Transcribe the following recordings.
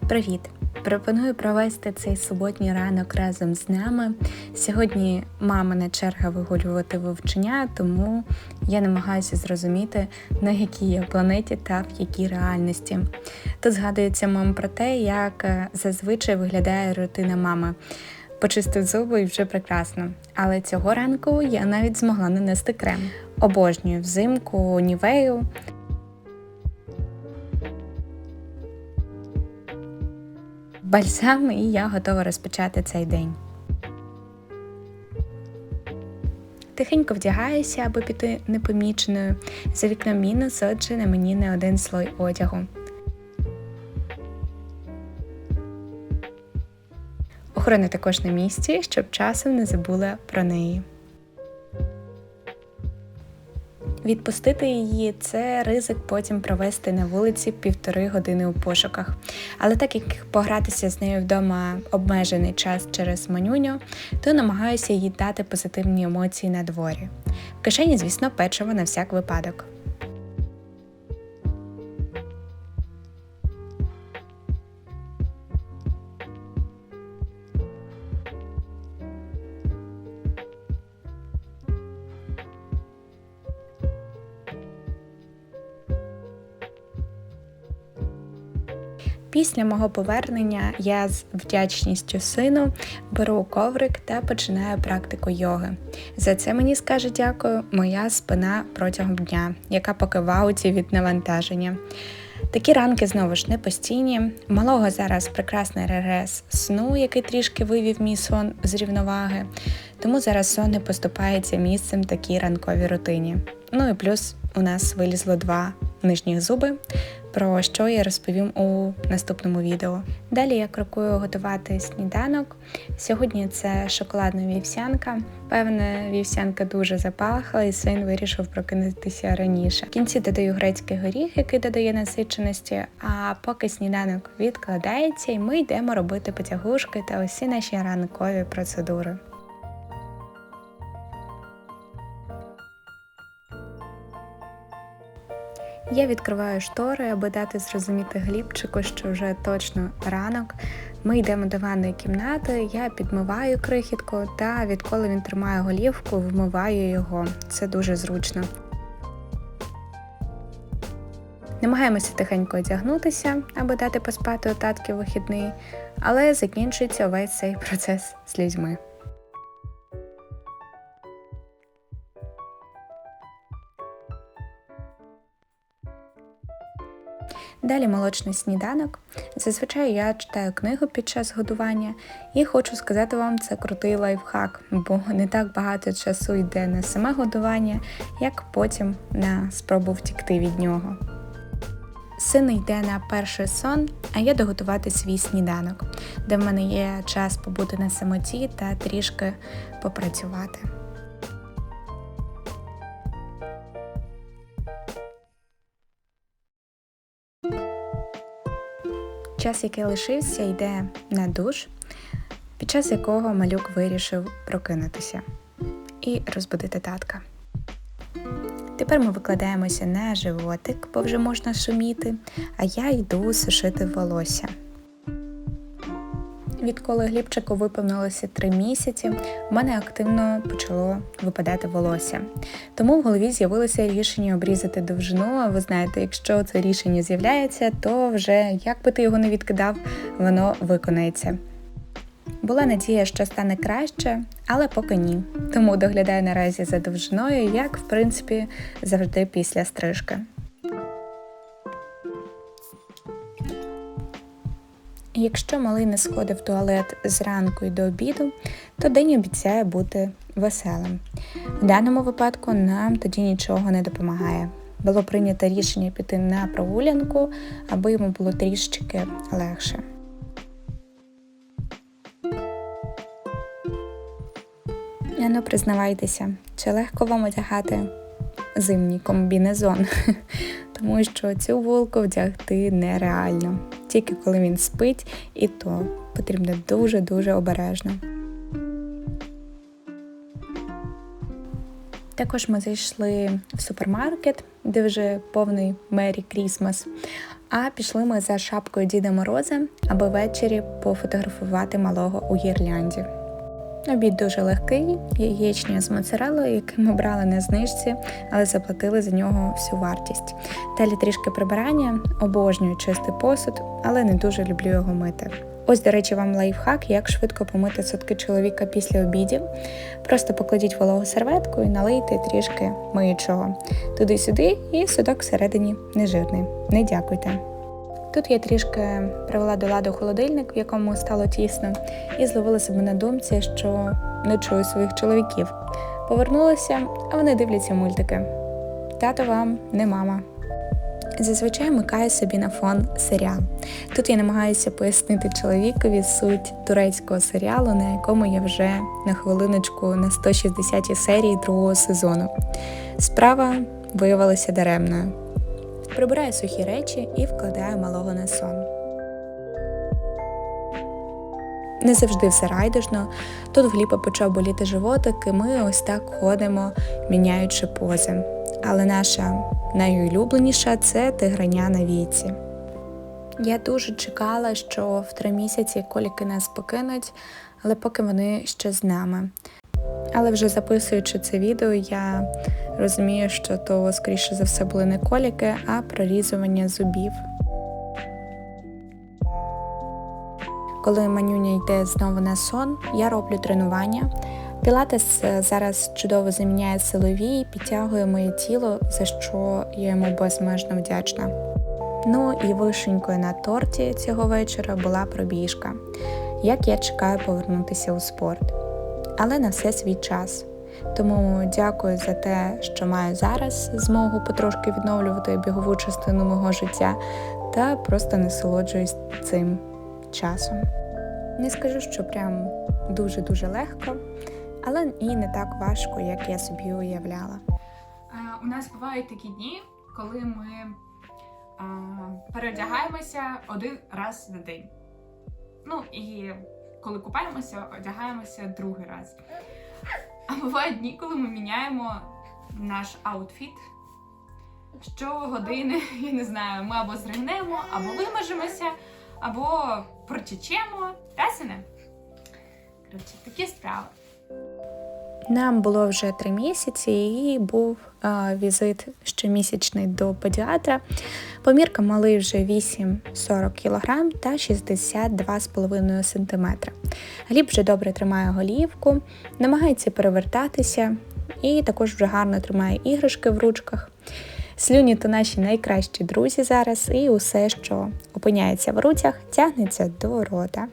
Привіт! Пропоную провести цей суботній ранок разом з нами. Сьогодні мамина черга вигулювати вовчення, тому я намагаюся зрозуміти, на якій я планеті та в якій реальності. Тут згадується мам про те, як е, зазвичай виглядає рутина мами. Почистив зуби і вже прекрасно. Але цього ранку я навіть змогла нанести крем. Обожнюю взимку нівею. Бальзам, і я готова розпочати цей день. Тихенько вдягаюся, аби піти непоміченою. За вікном мінус, отже, на мені не один слой одягу. Охорона також на місці, щоб часом не забула про неї. Відпустити її це ризик потім провести на вулиці півтори години у пошуках. Але так як погратися з нею вдома обмежений час через манюню, то намагаюся їй дати позитивні емоції на дворі. В кишені, звісно, печиво на всяк випадок. Після мого повернення я з вдячністю сину беру коврик та починаю практику йоги. За це мені скаже дякую моя спина протягом дня, яка поки в ауті від навантаження. Такі ранки знову ж не постійні. Малого зараз прекрасний регрес сну, який трішки вивів мій сон з рівноваги, тому зараз сон не поступається місцем такій ранковій рутині. Ну і плюс у нас вилізло два нижніх зуби, про що я розповім у наступному відео. Далі я крокую готувати сніданок. Сьогодні це шоколадна вівсянка. Певне, вівсянка дуже запахла, і син вирішив прокинутися раніше. В кінці додаю грецький горіх, який додає насиченості. А поки сніданок відкладається, і ми йдемо робити потягушки та усі наші ранкові процедури. Я відкриваю штори, аби дати зрозуміти глібчику, що вже точно ранок. Ми йдемо до ванної кімнати, я підмиваю крихітку, та відколи він тримає голівку, вмиваю його. Це дуже зручно. Намагаємося тихенько одягнутися, аби дати поспати у татки вихідний, але закінчується весь цей процес з людьми. Далі молочний сніданок. Зазвичай я читаю книгу під час годування і хочу сказати вам, це крутий лайфхак, бо не так багато часу йде на саме годування, як потім на спробу втікти від нього. Син йде на перший сон, а я доготувати свій сніданок, де в мене є час побути на самоті та трішки попрацювати. Час, який лишився, йде на душ, під час якого малюк вирішив прокинутися і розбудити татка. Тепер ми викладаємося на животик, бо вже можна шуміти, а я йду сушити волосся. Відколи Глібчику виповнилося три місяці, в мене активно почало випадати волосся. Тому в голові з'явилося рішення обрізати довжину. А ви знаєте, якщо це рішення з'являється, то вже як би ти його не відкидав, воно виконається. Була надія, що стане краще, але поки ні. Тому доглядаю наразі за довжиною, як в принципі завжди після стрижки. Якщо малий не сходив в туалет зранку і до обіду, то день обіцяє бути веселим. В даному випадку нам тоді нічого не допомагає. Було прийнято рішення піти на прогулянку, аби йому було трішечки легше. Ну, признавайтеся, чи легко вам одягати зимній комбінезон, тому що цю вулку вдягти нереально тільки коли він спить, і то потрібно дуже-дуже обережно. Також ми зайшли в супермаркет, де вже повний Мері Крісмас. А пішли ми за шапкою Діда Мороза, аби ввечері пофотографувати малого у гірлянді. Обід дуже легкий, яєчня з моцарелою, який ми брали на знижці, але заплатили за нього всю вартість. Далі трішки прибирання, обожнюю чистий посуд, але не дуже люблю його мити. Ось, до речі, вам лайфхак, як швидко помити сотки чоловіка після обідів. Просто покладіть вологу серветку і налийте трішки миючого. Туди-сюди, і судок всередині нежирний. Не дякуйте. Тут я трішки привела до ладу холодильник, в якому стало тісно, і зловила себе на думці, що не чую своїх чоловіків. Повернулася, а вони дивляться мультики. Тато вам не мама. Зазвичай вмикаю собі на фон серіал. Тут я намагаюся пояснити чоловікові суть турецького серіалу, на якому я вже на хвилиночку на 160 серії другого сезону. Справа виявилася даремною. Прибираю сухі речі і вкладаю малого на сон. Не завжди все райдужно. Тут в Гліпа почав боліти животик, і ми ось так ходимо, міняючи пози. Але наша найулюбленіша це тигриня на віці. Я дуже чекала, що в три місяці коліки нас покинуть, але поки вони ще з нами. Але вже записуючи це відео, я розумію, що то, скоріше за все, були не коліки, а прорізування зубів. Коли манюня йде знову на сон, я роблю тренування. Пілатес зараз чудово заміняє силові і підтягує моє тіло, за що я йому безмежно вдячна. Ну і вишенькою на торті цього вечора була пробіжка, як я чекаю повернутися у спорт. Але на все свій час. Тому дякую за те, що маю зараз змогу потрошки відновлювати бігову частину мого життя та просто насолоджуюсь цим часом. Не скажу, що прям дуже-дуже легко, але і не так важко, як я собі уявляла. У нас бувають такі дні, коли ми а, переодягаємося один раз на день. Ну і коли купаємося, одягаємося другий раз. А бувають дні, коли ми міняємо наш аутфіт. Щогодини, я не знаю, ми або зригнемо, або вимажемося, або прочечемо. Тасіне? Коротше, такі справи. Нам було вже три місяці, і був а, візит щомісячний до педіатра. Помірка малий вже 8-40 кг та 62,5 см. Гліб вже добре тримає голівку, намагається перевертатися і також вже гарно тримає іграшки в ручках. Слюні то наші найкращі друзі зараз, і усе, що опиняється в руцях, тягнеться до рота.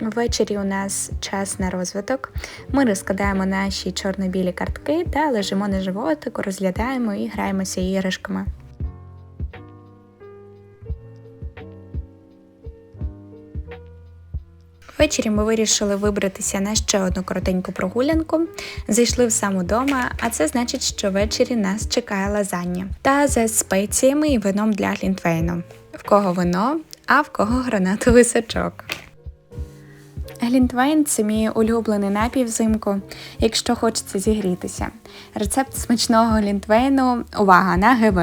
Ввечері у нас час на розвиток. Ми розкладаємо наші чорно-білі картки та лежимо на животику, розглядаємо і граємося іграшками. Ввечері ми вирішили вибратися на ще одну коротеньку прогулянку. Зайшли в саму дома, а це значить, що ввечері нас чекає лазання. Та за спеціями і вином для глінтвейну. В кого вино, а в кого гранатовий сачок. Глінтвейн це мій улюблений напій взимку, якщо хочеться зігрітися. Рецепт смачного глінтвейну, увага на ГВ.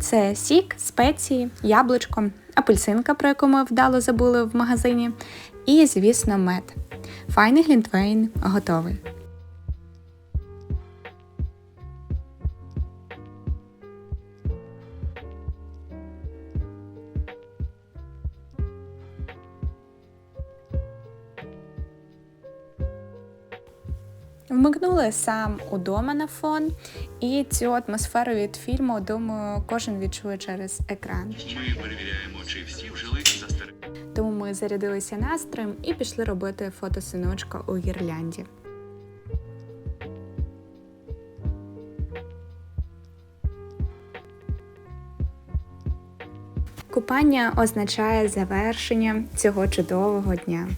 Це сік, спеції, яблучко, апельсинка, про яку ми вдало забули в магазині, і, звісно, мед. Файний глінтвейн готовий. Вмикнули сам удома на фон, і цю атмосферу від фільму, думаю, кожен відчує через екран. Ми перевіряємо, чи всі вжили застереження. Тому ми зарядилися настроєм і пішли робити фото синочка у гірлянді. Купання означає завершення цього чудового дня.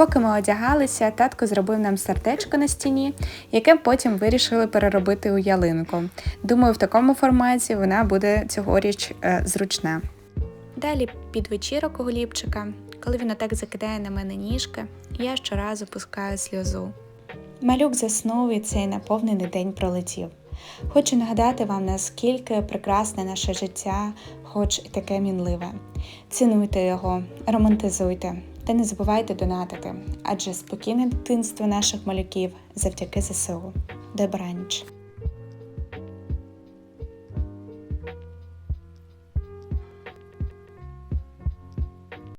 Поки ми одягалися, татко зробив нам сердечко на стіні, яке потім вирішили переробити у ялинку. Думаю, в такому форматі вона буде цьогоріч е, зручна. Далі під вечірок у Глібчика, коли він отак закидає на мене ніжки, я щоразу пускаю сльозу. Малюк заснув і цей наповнений день пролетів. Хочу нагадати вам, наскільки прекрасне наше життя, хоч і таке мінливе. Цінуйте його, романтизуйте та не забувайте донатити, адже спокійне дитинство наших малюків завдяки ЗСУ. Добраніч!